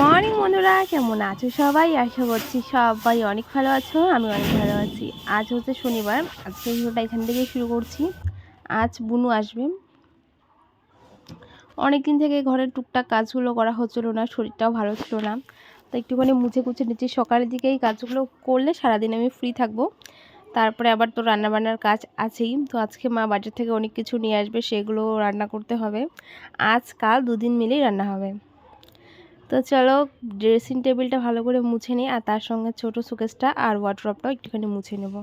Morning বন্ধুরা, কেমন আছো সবাই? আশা করছি সবাই অনেক ভালো আছো, আমি অনেক ভালো আছি। আজ হচ্ছে শনিবার, আজকে ভিডিওটা এখান থেকে শুরু করছি। আজ বুনু আসবে। অনেক দিন থেকে ঘরের টুকটাক কাজগুলো করা হচ্ছিল না, শরীরটাও ভালো ছিল না। তো একটুখানি মুছে কুছে নিচ্ছি। সকালের দিকেই কাজগুলো করলে সারাদিন আমি ফ্রি থাকব। তারপরে আবার তো রান্নাবান্নার কাজ আছেই। তো আজকে মা বাজার থেকে অনেক কিছু নিয়ে আসবে, সেগুলো রান্না করতে হবে। আজ কাল দুদিন মিলেই রান্না হবে। তো চলো ড্রেসিং টেবিলটা ভালো করে মুছে নিই আর তার সঙ্গে ছোটো সুকেসটা আর ওয়ার্ড্রপটাও একটুখানি মুছে নেব।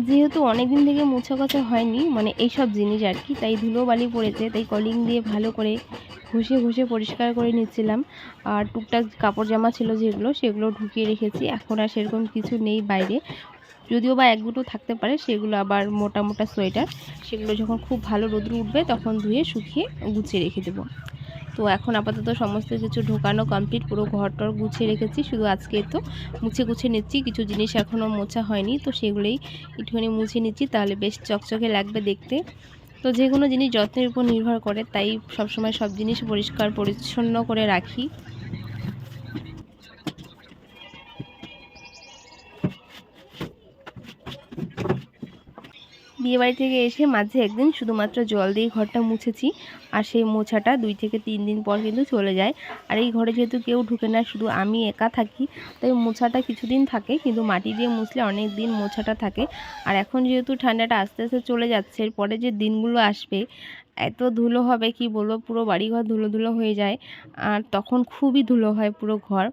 যেহেতু অনেক দিন থেকে মোছা কাছা হয়নি মানে এইসব জিনিস আর কি, তাই ধুলোবালি পড়েছে, তাই কলিং দিয়ে ভালো করে ঘষে ঘষে পরিষ্কার করে নিচ্ছিলাম। আর টুকটাক কাপড় জামা ছিল যেগুলো, সেগুলো ঢুকিয়ে রেখেছি, এখন আর সেরকম কিছু নেই বাইরে। যদিও বা এক দুটো থাকতে পারে, সেগুলো আবার মোটা মোটা সোয়েটার, সেগুলো যখন খুব ভালো রোদ্র উঠবে তখন ধুয়ে শুকিয়ে গুছিয়ে রেখে দেবো। তো এখন আপাতত সমস্ত কিছু ঢোকানো কমপ্লিট পুরো ঘরটর গুছিয়ে রেখেছি, শুধু আজকে তো মুছে গুছিয়ে নিচ্ছি, কিছু জিনিস এখনও মোছা হয়নি, তো সেগুলোই একটুখানি মুছে নিচ্ছি, তাহলে বেশ চকচকে লাগবে দেখতে। তো যে কোনো জিনিস যত্নের উপর নির্ভর করে, তাই সবসময় সব জিনিস পরিষ্কার পরিচ্ছন্ন করে রাখি। বিয়েবাড়ি থেকে এসে মাঝে একদিন শুধুমাত্র জল দিয়ে ঘরটা মুছেছি। আর সেই মোছাটা দুই থেকে তিন দিন পর কিন্তু চলে যায়। আর এই ঘরে যেহেতু কেউ ঢুকে না, শুধু আমি একা থাকি, তাই মোছাটা কিছুদিন থাকে, কিন্তু মাটি দিয়ে মুছলে অনেক দিন মোছাটা থাকে। আর এখন যেহেতু ঠান্ডাটা আস্তে আস্তে চলে যাচ্ছে, এরপরে যে দিনগুলো আসবে এত ধুলো হবে কি বলব? পুরো বাড়িঘর ধুলো ধুলো হয়ে যায়। আর তখন খুবই ধুলো হয় পুরো ঘর।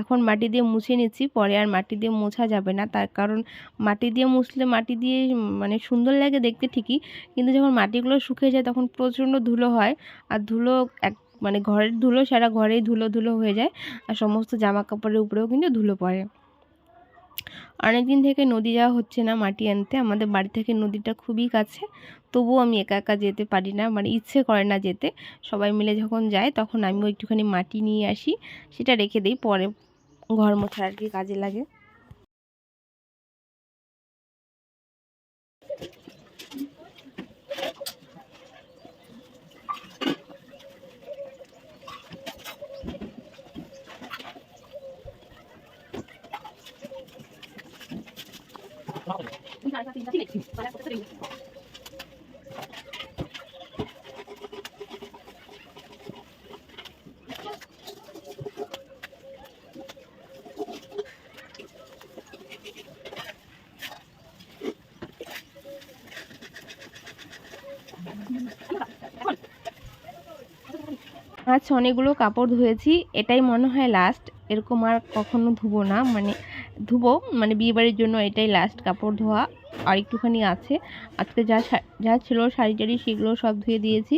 এখন মাটি দিয়ে মুছে নিচ্ছি, পরে আর মাটি দিয়ে মোছা যাবে না। তার কারণ মাটি দিয়ে মুছলে মাটি দিয়ে মানে সুন্দর লাগে দেখতে ঠিকই, কিন্তু যখন মাটিগুলো শুকিয়ে যায় তখন প্রচণ্ড ধুলো হয়। আর ধুলো এক মানে ঘরের ধুলো সারা ঘরেই ধুলো ধুলো হয়ে যায়। আর সমস্ত জামা কাপড়ের উপরেও কিন্তু ধুলো পড়ে। অনেক দিন থেকে নদী যাওয়া হচ্ছে না মাটি আনতে। আমাদের বাড়ি থেকে নদীটা খুবই কাছে, তবুও আমি একা একা যেতে পারি না মানে ইচ্ছে করে না যেতে। সবাই মিলে যখন যায় তখন আমিও একটুখানি মাটি নিয়ে আসি, সেটা রেখে দিই, পরে ঘর মোছার আর কি কাজে লাগে। আজ অনেকগুলো কাপড় ধুয়েছি। এটাই মনে হয় লাস্ট এরকম আর কখনো ধুবো না। মানে ধুবো মানে বিয়েবাড়ির জন্য এটাই লাস্ট কাপড় ধোয়া, আর একটুখানি আছে। আজকে যা যা ছিল শাড়ি টাড়ি সেগুলো সব ধুয়ে দিয়েছি।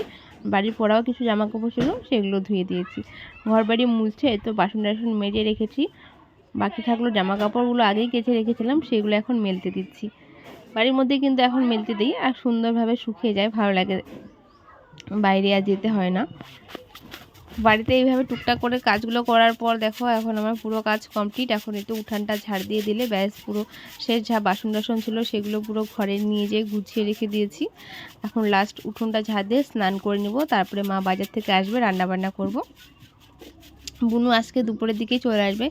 বাড়ির পরাও কিছু জামা কাপড় ছিল, সেগুলো ধুয়ে দিয়েছি। ঘর বাড়ি মুছছে তো বাসন টাসন মেজে রেখেছি। বাকি থাকল জামা কাপড়গুলো আগেই কেচে রেখেছিলাম, সেগুলো এখন মেলতে দিচ্ছি। বাড়ির মধ্যে কিন্তু এখন মেলতে দিই, আর সুন্দরভাবে শুকিয়ে যায়, ভালো লাগে। বাইরে আর যেতে হয় না। বাড়িতে এইভাবে টুকটাক করে কাজগুলো করার পর দেখো, এখন আমার পুরো কাজ কমপ্লিট এখন একটু উঠানটা ঝাড় দিয়ে দিলে ব্যাস পুরো শেষ যা বাসন টাসন ছিল সেগুলো পুরো ঘরে নিয়ে যেয়ে গুছিয়ে রেখে দিয়েছি। এখন লাস্ট উঠোনটা ঝাড় দিয়ে স্নান করে নেব, তারপরে মা বাজার থেকে আসবে রান্না বান্না করব। বুনু আজকে দুপুরের দিকেই চলে আসবে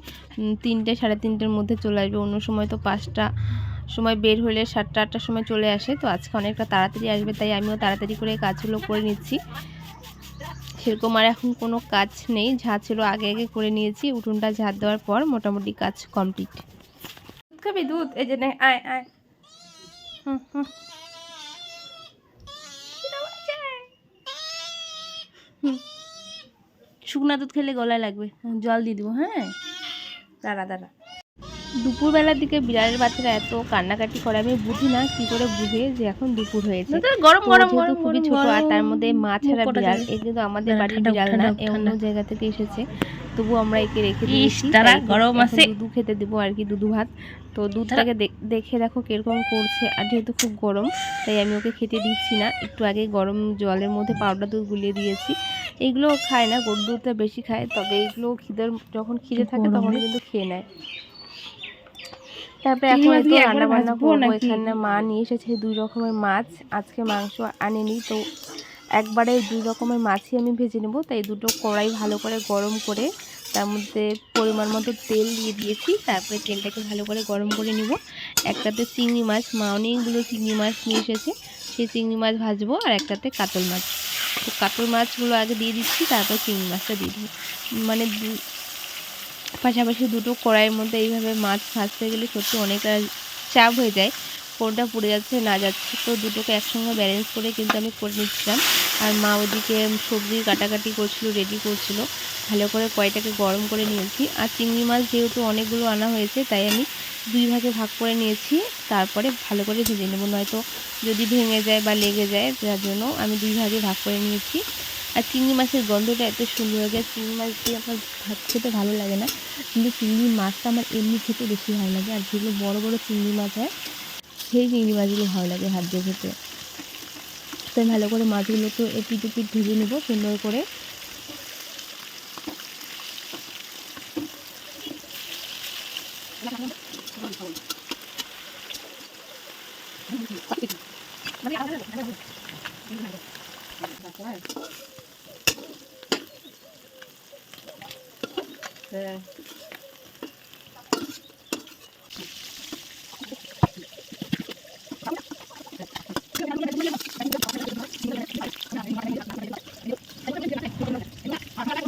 তিনটে, সাড়ে তিনটের মধ্যে চলে আসবে। অন্য সময় তো পাঁচটা সময় বের হলে সাতটা, আটটার সময় চলে আসে, তো আজকে অনেকটা তাড়াতাড়ি আসবে, তাই আমিও তাড়াতাড়ি করে কাজগুলো করে নিচ্ছি। সেরকম আর এখন কোনো কাজ নেই। যা ছিল আগে আগে করে নিয়েছি। উঠোনটা ঝাড় দেওয়ার পর মোটামুটি কাজ কমপ্লিট। খাবি? দুধ? এই যে আয় আয়। হুম। হুম। শুকনা দুধ খেলে গলায় লাগবে। জল দিয়ে দেবো হ্যাঁ? দাঁড়া দাঁড়া। দুপুরবেলার দিকে বিড়ালের বাচ্চারা এত কান্নাকাটি করে আমি বুঝি না কি করে বুঝে যে এখন দুপুর হয়েছে। গরম গরম যেহেতু গরম খুবই ছোট আর তার মধ্যে মা ছাড়া বিড়াল। এ কিন্তু আমাদের বাড়ির বিড়াল না এ অন্য জায়গা থেকে এসেছে। তবু আমরা একে রেখে দিয়েছি। এখন- গরম আছে। দুধু খেতে দেবো আর কি দুধু ভাত। তো দুধটাকে দেখ- দেখে দেখো কীরকম করছে। আর যেহেতু খুব গরম তাই আমি ওকে খেতে দিচ্ছি না। একটু আগে গরম জলের মধ্যে পাউডার দুধ গুলিয়ে দিয়েছি। এইগুলো খায় না গরুর দুধটা বেশি খায় তবে এইগুলো খিদের যখন খিদে থাকে তখন কিন্তু খেয়ে নেয়। তারপরে এখন একটু রান্না বান্না করব। এখানে মা নিয়ে এসেছে দুই রকমের মাছ। আজকে মাংস আনেনি তো একবারে দুই রকমের মাছই আমি ভেজে নেব। তাই দুটো কড়াই ভালো করে গরম করে তার মধ্যে পরিমাণ মতো তেল দিয়ে দিয়েছি। তারপরে তেলটাকে ভালো করে গরম করে নিব। একটাতে চিংড়ি মাছ মা অনেকগুলো চিংড়ি মাছ নিয়ে এসেছে। সেই চিংড়ি মাছ ভাজবো আর একটাতে কাতল মাছ। তো কাতল মাছগুলো আগে দিয়ে দিচ্ছি তারপর চিংড়ি মাছটা দিয়ে দেবো। মানে দু- পাশাপাশি দুটো কড়াইয়ের মধ্যে এইভাবে মাছ ভাজতে গেলে সত্যি অনেকটা চাপ হয়ে যায়। কোনটা পড়ে যাচ্ছে, না যাচ্ছে, তো দুটোকে একসঙ্গে ব্যালেন্স করে কিন্তু আমি করে নিচ্ছিলাম। আর মা ওদিকে সবজি কাটাকাটি করছিল রেডি করছিল। ভালো করে কড়াইটাকে গরম করে নিয়েছি। আর চিংড়ি মাছ যেহেতু অনেকগুলো আনা হয়েছে, তাই আমি দুই ভাগে ভাগ করে নিয়েছি। তারপরে ভালো করে ভেজে নেব। নয়তো যদি ভেঙে যায় বা লেগে যায় যার জন্য আমি দুই ভাগে ভাগ করে নিয়েছি। আর চিংড়ি মাছের গন্ধটা এত সুন্দর হয়ে যায়। চিংড়ি মাছ দিয়ে আমার ভাত খেতে ভালো লাগে না। কিন্তু চিংড়ি মাছটা আমার এমনি খেতে বেশি ভালো লাগে। আর যেগুলো বড় বড় চিংড়ি মাছ হয়, সেই চিংড়ি মাছগুলো ভালো লাগে হাত দিয়ে খেতে। তাই ভালো করে মাছগুলোকে এপিট উপিট ভেজে নেব, সুন্দর করে।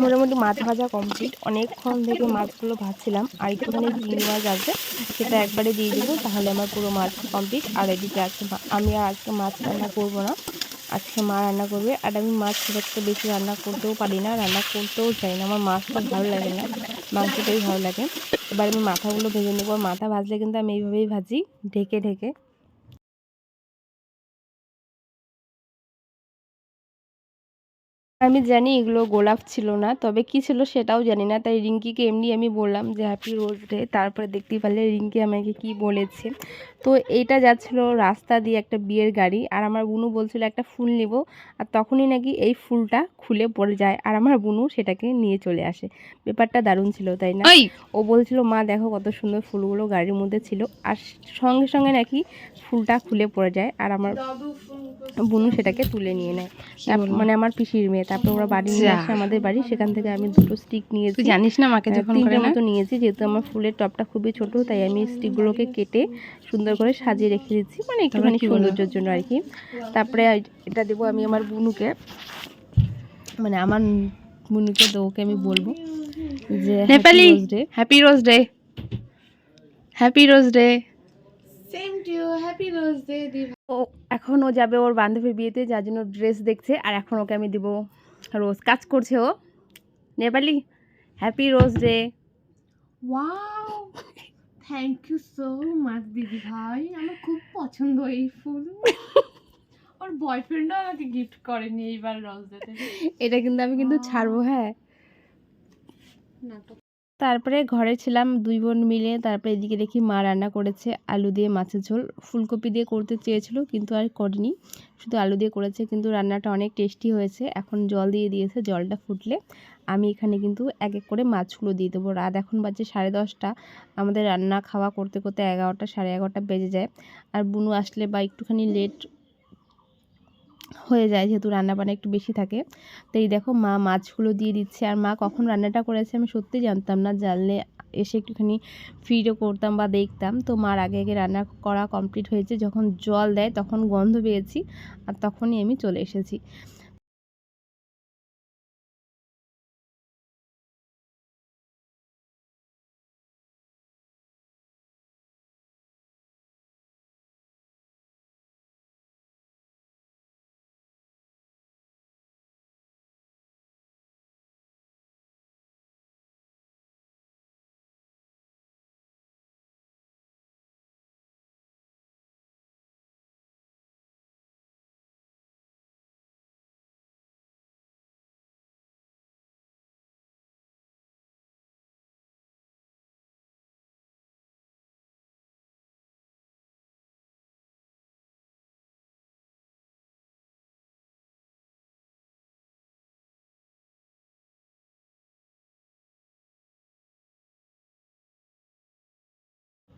মোটামুটি মাছ ভাজা কমপ্লিট অনেকক্ষণ থেকে মাছগুলো ভাজছিলাম, আর একটুখানি চিংড়ি মাছ আছে, সেটা একবারে দিয়ে দেবো, তাহলে আমার পুরো মাছ কমপ্লিট আর এদিকে আজকে আমি আর আজকে মাছ রান্না করব না। আজকে মা রান্না করবে। আর আমি মাছ খুব একটা বেশি রান্না করতেও পারি না, রান্না করতেও চাই না। আমার মাছটা ভালো লাগে না, মাংসটাই ভালো লাগে। এবার আমি মাথাগুলো ভেজে নেব। মাথা ভাজলে কিন্তু আমি এইভাবেই ভাজি, ঢেকে ঢেকে। আমি জানি এগুলো গোলাপ ছিল না তবে কি ছিল সেটাও জানি না। তাই রিঙ্কিকে এমনি আমি বললাম যে হ্যাপি রোজ ডে তারপরে দেখতেই পারলে রিঙ্কি আমাকে কি বলেছে। তো এইটা যাচ্ছিল রাস্তা দিয়ে একটা বিয়ের গাড়ি আর আমার বুনু বলছিল একটা ফুল নিব। আর তখনই নাকি এই ফুলটা খুলে পড়ে যায় আর আমার বুনু সেটাকে নিয়ে চলে আসে। ব্যাপারটা দারুণ ছিল তাই না? ও বলছিল মা দেখো কত সুন্দর ফুলগুলো গাড়ির মধ্যে ছিল। আর সঙ্গে সঙ্গে নাকি ফুলটা খুলে পড়ে যায় আর আমার বুনু সেটাকে তুলে নিয়ে নেয়। মানে আমার পিসির মেয়ে তারপর ওরা বাড়ি নিয়ে আসে আমাদের বাড়ি সেখান থেকে আমি দুটো স্টিক নিয়েছি। তুই জানিস না আমাকে যখন করে না? মতো নিয়েছি যেহেতু আমার ফুলের টপটা খুবই ছোট তাই আমি স্টিকগুলোকে কেটে সুন্দর করে সাজিয়ে রেখে দিচ্ছি মানে একটুখানি সৌন্দর্যের জন্য আর কি। তারপরে এটা দেবো আমি আমার বুনুকে। মানে আমার বুনুকে তো ওকে আমি বলব যে Nepali happy day happy rose day happy rose day ও এখন ও যাবে ওর বান্ধবীর বিয়েতে যার জন্য ড্রেস দেখছে আর এখন ওকে আমি দেবো রোজ কাজ করছে ও। Nepali happy rose day wow thank you so much দিদি ভাই। আমার খুব পছন্দ এই ফুল। ওর বয়ফ্রেন্ডও আমাকে গিফট করেনি এইবার রোজ ডেতে এটা কিন্তু আমি কিন্তু ছাড়বো হ্যাঁ। নাটক তারপরে ঘরে ছিলাম দুই বোন মিলে। তারপরে এদিকে দেখি মা রান্না করেছে আলু দিয়ে মাছের ঝোল। ফুলকপি দিয়ে করতে চেয়েছিল কিন্তু আর করিনি। শুধু আলু দিয়ে করেছে কিন্তু রান্নাটা অনেক টেস্টি হয়েছে। এখন জল দিয়ে দিয়েছে, জলটা ফুটলে। আমি এখানে কিন্তু এক এক করে মাছগুলো দিয়ে দেবো। রাত এখন বাজে সাড়ে দশটা। আমাদের রান্না খাওয়া করতে করতে এগারোটা, সাড়ে এগারোটা বেজে যায়। আর বুনু আসলে বা একটুখানি লেট হয়ে যায়, যেহেতু রান্না বান্না একটু বেশি থাকে। তো এই দেখো মা মাছগুলো দিয়ে দিচ্ছে, আর মা কখন রান্নাটা করেছে আমি সত্যি জানতাম না। জানলে এসে একটুখানি ফ্রিডও করতাম বা দেখতাম। তো মার আগে আগে রান্না করা কমপ্লিট হয়েছে। যখন জল দেয় তখন গন্ধ পেয়েছি, আর তখনই আমি চলে এসেছি।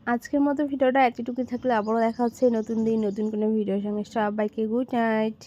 আজকের মতো ভিডিওটা এতটুকুই থাকলে আবারও দেখা হচ্ছে নতুন দিন, নতুন কোনো ভিডিওর সঙ্গে। সবাইকে গুড নাইট।